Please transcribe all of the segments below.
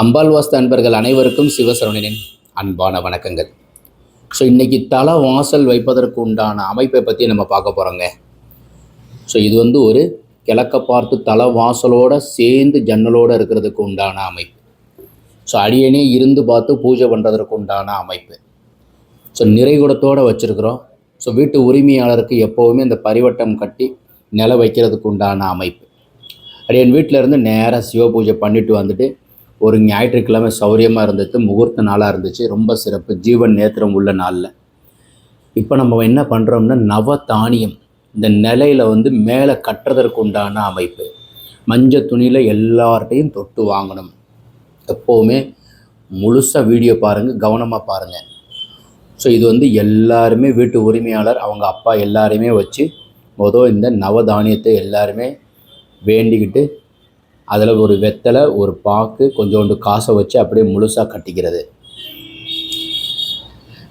அம்பாள் வாஸ்து அன்பர்கள் அனைவருக்கும் சிவசரவணனின் அன்பான வணக்கங்கள். ஸோ இன்றைக்கி தலை வாசல் வைப்பதற்கு உண்டான அமைப்பை பற்றி நம்ம பார்க்க போகிறோங்க ஸோ இது வந்து ஒரு கிழக்க பார்த்து தல வாசலோடு சேர்ந்து ஜன்னலோடு இருக்கிறதுக்கு உண்டான அமைப்பு. ஸோ அடியனே இருந்து பார்த்து பூஜை பண்ணுறதற்கு உண்டான அமைப்பு. ஸோ நிறைகுடத்தோடு வச்சுருக்குறோம். ஸோ வீட்டு உரிமையாளருக்கு எப்போவுமே இந்த பரிவட்டம் கட்டி நில வைக்கிறதுக்கு உண்டான அமைப்பு. அடியன் வீட்டில் இருந்து நேராக சிவ பூஜை பண்ணிட்டு வந்துட்டு ஒரு ஞாயிற்றுக்கிழமை சௌரியமாக இருந்துச்சு முகூர்த்த நாளாக இருந்துச்சு. ரொம்ப சிறப்பு. ஜீவன் நேத்திரம் உள்ள நாளில். இப்போ நம்ம என்ன பண்ணுறோம்னா நவ தானியம். இந்த நிலையில் வந்து மேலே கட்டுறதற்கு உண்டான அமைப்பு. மஞ்சள் துணியில் எல்லார்ட்டையும் தொட்டு வாங்கணும். எப்போவுமே முழுசாக வீடியோ பாருங்கள் கவனமாக பாருங்கள் ஸோ இது வந்து எல்லாருமே வீட்டு உரிமையாளர் அவங்க அப்பா எல்லாருமே வச்சு மொதல் இந்த நவதானியத்தை எல்லாருமே வேண்டிக்கிட்டு அதில் ஒரு வெத்தலை ஒரு பாக்கு கொஞ்சோண்டு காசை வச்சு அப்படியே முழுசாக கட்டிக்கிறது.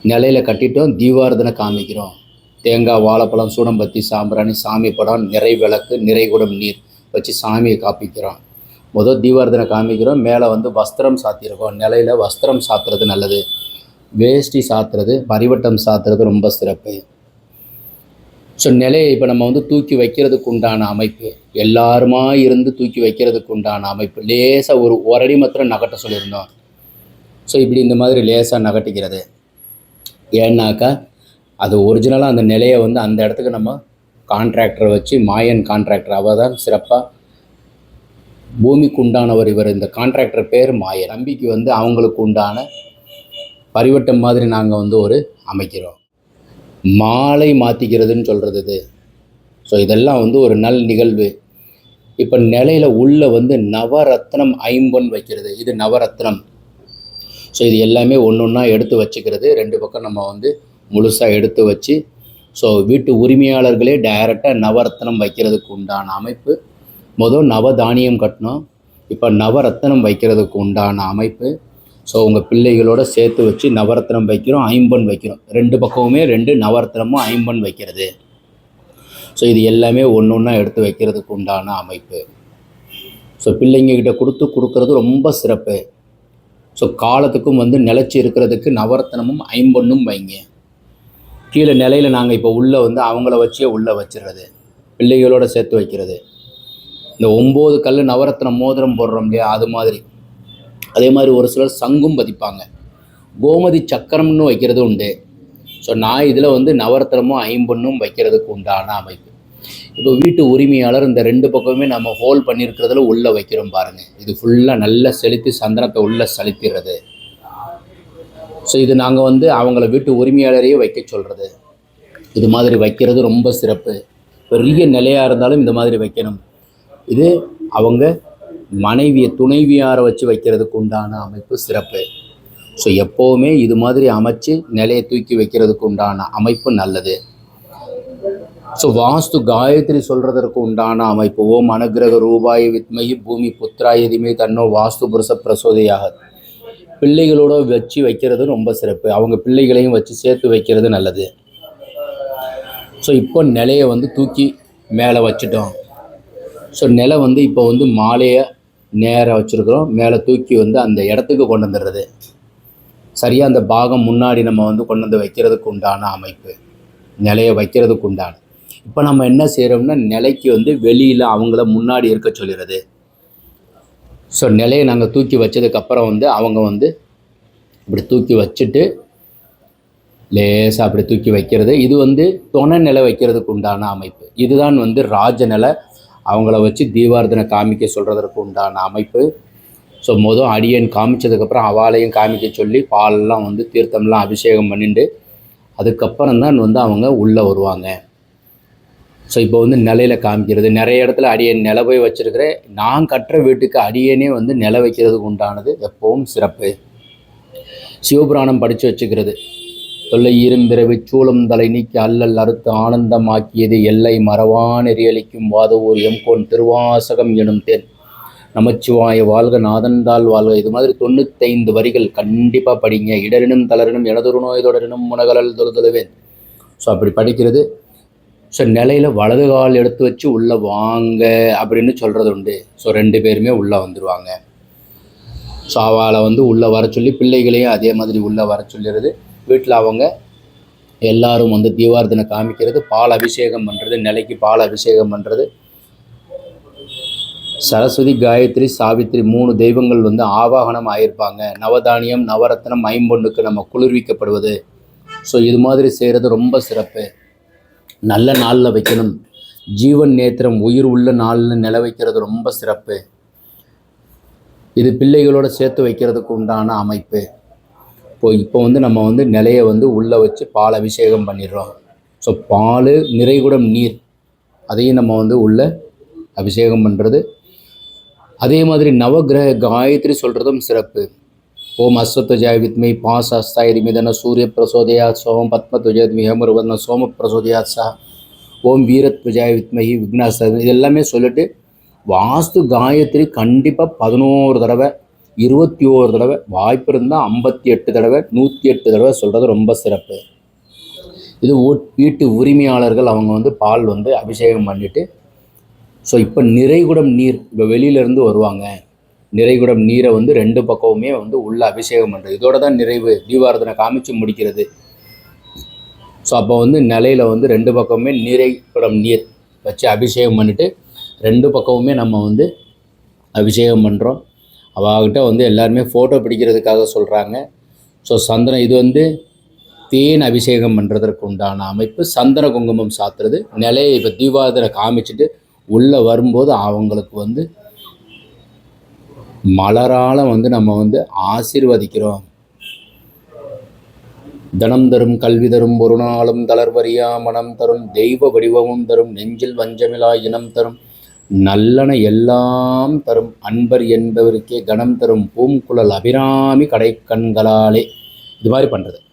நிலையில் கட்டிட்டோம் தீபாரதனை காமிக்கிறோம். தேங்காய் வாழைப்பழம் சூடம்பத்தி சாம்பிராணி சாமி படம் நிறை விளக்கு நிறைகுடம் நீர் வச்சு சாமியை காப்பிக்கிறோம். முதல் தீபாரதனை காமிக்கிறோம் மேலே வந்து வஸ்திரம் சாத்தியிருக்கோம். நிலையில் வஸ்திரம் சாத்துறது நல்லது. வேஷ்டி சாத்துறது பரிவட்டம் சாத்துறது ரொம்ப சிறப்பு. ஸோ நிலையை இப்போ நம்ம வந்து தூக்கி வைக்கிறதுக்கு உண்டான அமைப்பு எல்லாருமா இருந்து தூக்கி வைக்கிறதுக்கு உண்டான அமைப்பு. லேசாக ஒரு ஒரு அடி மாத்திரம் நகட்ட சொல்லியிருந்தோம். ஸோ இப்படி இந்த மாதிரி லேசாக நகட்டிக்கிறது. ஏன்னாக்கா அது ஒரிஜினலாக அந்த நிலையை வந்து அந்த இடத்துக்கு நம்ம கான்ட்ராக்டரை வச்சு மாயன் கான்ட்ராக்டர் அவர் தான் சிறப்பாக பூமிக்கு உண்டானவர் இவர். இந்த கான்ட்ராக்டர் பேர் மாயன். நம்பிக்கை வந்து அவங்களுக்கு உண்டான பரிவட்டம் மாதிரி நாங்கள் வந்து ஒரு அமைக்கிறோம். மாலை மாற்றிக்கிறதுன்னு சொல்கிறது இது. ஸோ இதெல்லாம் வந்து ஒரு நல் நிகழ்வு. இப்போ நிலையில் உள்ளே வந்து நவரத்னம் ஐம்பொன் வைக்கிறது. இது நவரத்னம். ஸோ இது எல்லாமே ஒன்று ஒன்றா எடுத்து வச்சுக்கிறது. ரெண்டு பக்கம் நம்ம வந்து முழுசாக எடுத்து வச்சு ஸோ வீட்டு உரிமையாளர்களே டைரெக்டாக நவரத்னம் வைக்கிறதுக்கு உண்டான அமைப்பு. மொதல் நவதானியம் கட்டணும். இப்போ நவரத்னம் வைக்கிறதுக்கு உண்டான அமைப்பு. ஸோ உங்கள் பிள்ளைகளோட சேர்த்து வச்சு நவரத்னம் வைக்கிறோம் ஐம்பன் வைக்கிறோம். ரெண்டு பக்கமுமே ரெண்டு நவரத்னமும் ஐம்பன் வைக்கிறது. ஸோ இது எல்லாமே ஒன்று ஒன்றா எடுத்து வைக்கிறதுக்கு உண்டான அமைப்பு. ஸோ பிள்ளைங்கக்கிட்ட கொடுத்து கொடுக்கறது ரொம்ப சிறப்பு. ஸோ காலத்துக்கும் வந்து நிலச்சி இருக்கிறதுக்கு நவரத்னமும் ஐம்பொன்னும் வைங்க. கீழே நிலையில் நாங்கள் இப்போ உள்ளே வந்து அவங்கள வச்சே உள்ளே வச்சிடுறது பிள்ளைகளோட சேர்த்து வைக்கிறது. இந்த ஒம்பது கல் நவரத்னம் மோதிரம் போடுறோம் இல்லையா அது மாதிரி. அதே மாதிரி ஒரு சிலர் சங்கும் பதிப்பாங்க. கோமதி சக்கரம்னு வைக்கிறது உண்டு. ஸோ நான் இதில் வந்து நவரத்னமும் ஐம்பொண்ணும் வைக்கிறதுக்கு உண்டான அமைப்பு. இப்போ வீட்டு உரிமையாளர் இந்த ரெண்டு பக்கமுமே நம்ம ஹோல் பண்ணியிருக்கிறதுல உள்ளே வைக்கிறோம் பாருங்கள் இது ஃபுல்லாக நல்லா செலுத்தி சந்தனத்தை உள்ளே செலுத்திடுறது. ஸோ இது நாங்கள் வந்து அவங்கள வீட்டு உரிமையாளரையே வைக்க சொல்கிறது இது மாதிரி வைக்கிறது ரொம்ப சிறப்பு. பெரிய நிலையாக இருந்தாலும் இந்த மாதிரி வைக்கணும். இது அவங்க மனைவியை துணைவியாரை வச்சு வைக்கிறதுக்கு உண்டான அமைப்பு சிறப்பு. ஸோ எப்போவுமே இது மாதிரி அமைச்சு நிலையை தூக்கி வைக்கிறதுக்கு உண்டான அமைப்பு நல்லது. ஸோ வாஸ்து காயத்ரி சொல்கிறதற்கு உண்டான அமைப்பு ஓம் அனுகிரக ரூபாய் வித்மயி பூமி புத்திராயதிமே தன்னோ வாஸ்து புருஷ பிரசோதையாக. பிள்ளைகளோட வச்சு வைக்கிறது ரொம்ப சிறப்பு. அவங்க பிள்ளைகளையும் வச்சு சேர்த்து வைக்கிறது நல்லது. ஸோ இப்போ நிலையை வந்து தூக்கி மேலே வச்சுட்டோம். ஸோ நிலை வந்து இப்போ வந்து மாலையை நேராக வச்சுருக்குறோம். மேலே தூக்கி வந்து அந்த இடத்துக்கு கொண்டு வந்துடுறது. சரியாக அந்த பாகம் முன்னாடி நம்ம வந்து கொண்டு வந்து வைக்கிறதுக்கு உண்டான அமைப்பு. நிலையை வைக்கிறதுக்கு உண்டான. இப்போ நம்ம என்ன செய்கிறோம்னா நிலைக்கு வந்து வெளியில் அவங்கள முன்னாடி இருக்க சொல்லிடுறது. ஸோ நிலையை நாங்கள் தூக்கி வச்சதுக்கப்புறம் வந்து அவங்க வந்து இப்படி தூக்கி வச்சுட்டு லேசாக அப்படி தூக்கி வைக்கிறது. இது வந்து துணை நிலை வைக்கிறதுக்கு உண்டான அமைப்பு. இதுதான் வந்து ராஜ நிலை அவங்கள வச்சு தீபார்த்தனை காமிக்க சொல்கிறதற்கு உண்டான அமைப்பு. ஸோ மொதல் அடியன் காமிச்சதுக்கப்புறம் அவாலையும் காமிக்க சொல்லி பாலெல்லாம் வந்து தீர்த்தம்லாம் அபிஷேகம் பண்ணிட்டு அதுக்கப்புறம் தான் வந்து அவங்க உள்ளே வருவாங்க. ஸோ இப்போ வந்து நிலையில் காமிக்கிறது நிறைய இடத்துல அடியன் நில போய் வச்சுருக்கிறேன் நான் கட்டுற வீட்டுக்கு அடியனே வந்து நில வைக்கிறதுக்கு உண்டானது எப்பவும் சிறப்பு. சிவபுராணம் படித்து வச்சுக்கிறது. தொல்லை இரும்பிறவி சூளம் தலை நீக்கி அல்லல் அறுத்து ஆனந்தமாக்கியது எல்லை மறவான் எரியளிக்கும் வாதவூர் எம்கோன் திருவாசகம் எனும் தேன். நமச்சிவாய வாழ்க நாதன்தால் வாழ்க. இது மாதிரி தொண்ணூத்தைந்து வரிகள் கண்டிப்பாக படிங்க. இடரினும் தளரினும் எனதொரு நோய் தொடரினும் முனகலல் தொழுதொழுவேன் ஸோ அப்படி படிக்கிறது. ஸோ நிலையில் வலது கால் எடுத்து வச்சு உள்ளே வாங்க அப்படின்னு சொல்கிறது உண்டு. ஸோ ரெண்டு பேருமே உள்ளே வந்துடுவாங்க ஸோ அவளை வந்து உள்ளே வர சொல்லி பிள்ளைகளையும் அதே மாதிரி உள்ளே வர சொல்லிடுறது. வீட்டில் அவங்க எல்லாரும் வந்து தீபார்த்தனை காமிக்கிறது பால் அபிஷேகம் பண்ணுறது நிலைக்கு பால் அபிஷேகம் பண்ணுறது சரஸ்வதி காயத்ரி சாவித்ரி மூணு தெய்வங்கள் வந்து ஆவாகனம் ஆகியிருப்பாங்க நவதானியம் நவரத்னம் ஐம்பொண்ணுக்கு நம்ம குளிர்விக்கப்படுவது. ஸோ இது மாதிரி செய்கிறது ரொம்ப சிறப்பு. நல்ல நாளில் வைக்கணும். ஜீவன் நேத்திரம் உயிர் உள்ள நாளில் நில வைக்கிறது ரொம்ப சிறப்பு. இது பிள்ளைகளோடு சேர்த்து வைக்கிறதுக்கு உண்டான அமைப்பு. இப்போ இப்போ வந்து நம்ம வந்து நிலையை வந்து உள்ளே வச்சு பால் அபிஷேகம் பண்ணிடுறோம். ஸோ பால் நிறைகுடம் நீர் அதையும் நம்ம வந்து உள்ள அபிஷேகம் பண்ணுறது அதே மாதிரி நவகிரக காயத்ரி சொல்கிறதும் சிறப்பு. ஓம் அஸ்வத்வஜாய வித்மை பாஸ் அஸ்தாயிரி மிதன சூரிய பிரசோதயா சோம் பத்மத்வஜாத் மிகமருவதன சோம பிரசோதயா சா. ஓம் வீரத்வஜாய வித்மகி விக்னாஸ்த இது எல்லாமே சொல்லிட்டு வாஸ்து காயத்ரி கண்டிப்பாக பதினோரு தடவை இருபத்தி ஓரு தடவை வாய்ப்பு இருந்தால் ஐம்பத்தி எட்டு தடவை நூற்றி எட்டு தடவை சொல்கிறது ரொம்ப சிறப்பு. இது வீட்டு உரிமையாளர்கள் அவங்க வந்து பால் வந்து அபிஷேகம் பண்ணிட்டு ஸோ இப்போ நிறைகுடம் நீர் இப்போ வெளியிலேருந்து வருவாங்க. நிறைகுடம் நீரை வந்து ரெண்டு பக்கமுமே வந்து உள்ளே அபிஷேகம் பண்ணுறது இதோட தான் நிறைவு தீபாரதனை காமிச்சு முடிக்கிறது. ஸோ அப்போ வந்து நிலையில் வந்து ரெண்டு பக்கமுமே நிறைகுடம் நீர் வச்சு அபிஷேகம் பண்ணிவிட்டு ரெண்டு பக்கமுமே நம்ம வந்து அபிஷேகம் பண்ணுறோம் அவகிட்ட வந்து எல்லாருமே ஃபோட்டோ பிடிக்கிறதுக்காக சொல்கிறாங்க ஸோ சந்தனம் இது வந்து தேன் அபிஷேகம் பண்ணுறதற்கு உண்டான அமைப்பு. சந்தன குங்குமம் சாத்துறது. நிலையை இப்போ தீபாவளி காமிச்சிட்டு உள்ளே வரும்போது அவங்களுக்கு வந்து மலரால் வந்து நம்ம வந்து ஆசீர்வதிக்கிறோம். தனம் தரும் கல்வி தரும் ஒரு நாளும் தளர்வரியா மனம் தரும். தெய்வ வடிவமும் தரும். நெஞ்சில் வஞ்சமிலா இனம் தரும். நல்லன எல்லாம் தரும் அன்பர் என்பவருக்கே கணம் தரும் பூங்குழல் அபிராமி கடைக்கண்களாலே. இது மாதிரி பண்ணுறது